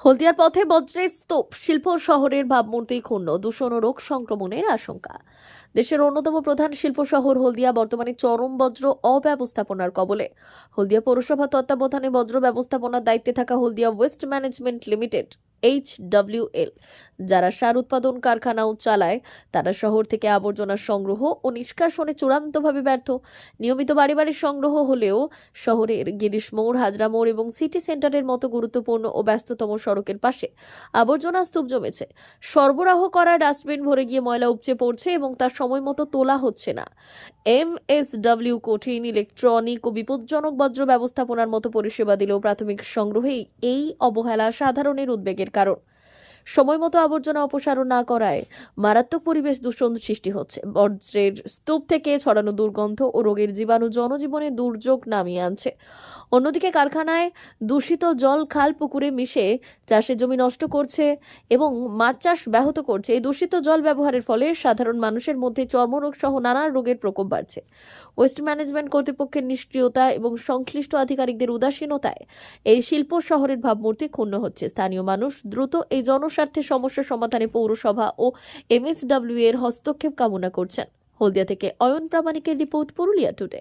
হলদিয়ার পথে বজ্রের স্তূপ, শিল্প শহরের ভাবমূর্তি ক্ষুণ্ণ, দূষণ ও রোগ সংক্রমণের আশঙ্কা। দেশের অন্যতম প্রধান শিল্প শহর হলদিয়া বর্তমানে চরম বজ্র অব্যবস্থাপনার কবলে। হলদিয়া পৌরসভা তত্ত্বাবধানে বজ্র ব্যবস্থাপনার দায়িত্বে থাকা Haldia waste management limited H W L যারা সার উৎপাদন কারখানাও চালায়, তারা শহর থেকে আবর্জনা সংগ্রহ ও নিষ্কাশনে চূড়ান্তভাবে ব্যর্থ। নিয়মিত বাড়ি বাড়ি সংগ্রহ হলেও শহরের গিরিশ মোড়, হাজরা মোড় এবং সিটি সেন্টারের মতো গুরুত্বপূর্ণ ও ব্যস্ততম সড়কের পাশে আবর্জনা স্তূপ জমেছে। সরবরাহ করা ডাস্টবিন ভরে গিয়ে ময়লা উপচে পড়ছে এবং তার সময় মতো তোলা হচ্ছে না। এম এস ডাব্লিউ কঠিন ইলেকট্রনিক ও বিপজ্জনক বজ্র ব্যবস্থাপনার মতো পরিষেবা দিলেও প্রাথমিক সংগ্রহেই এই অবহেলা সাধারণের উদ্বেগের কারণ সময় মতো আবর্জনা অপসারণ না করায় মারাত্মক পরিবেশ দূষণ সৃষ্টি হচ্ছে। বজ্রের স্তূপ থেকে ছড়ানো দুর্গন্ধ ও রোগের জীবাণু জনজীবনে দুর্যোগ নামিয়ে আনছে। অন্যদিকে কারখানায় দূষিত জল, খাল, পুকুরে মিশে চাষের জমি নষ্ট করছে এবং মাছ চাষ ব্যাহত করছে। এই দূষিত জল ব্যবহারের ফলে সাধারণ মানুষের মধ্যে চর্মরোগ সহ নানা রোগের প্রকোপ বাড়ছে। ওয়েস্ট ম্যানেজমেন্ট কর্তৃপক্ষের নিষ্ক্রিয়তা এবং সংশ্লিষ্ট আধিকারিকদের উদাসীনতায় এই শিল্প শহরের ভাবমূর্তি ক্ষুণ্ণ হচ্ছে। স্থানীয় মানুষ দ্রুত এই জনস্বার্থে সমস্যা সমাধানে পৌরসভা ও এমএসডব্লিউ এর হস্তক্ষেপ কামনা করছেন। হলদিয়া থেকে অয়ন প্রামাণিকের রিপোর্ট পুরুলিয়া টুডে।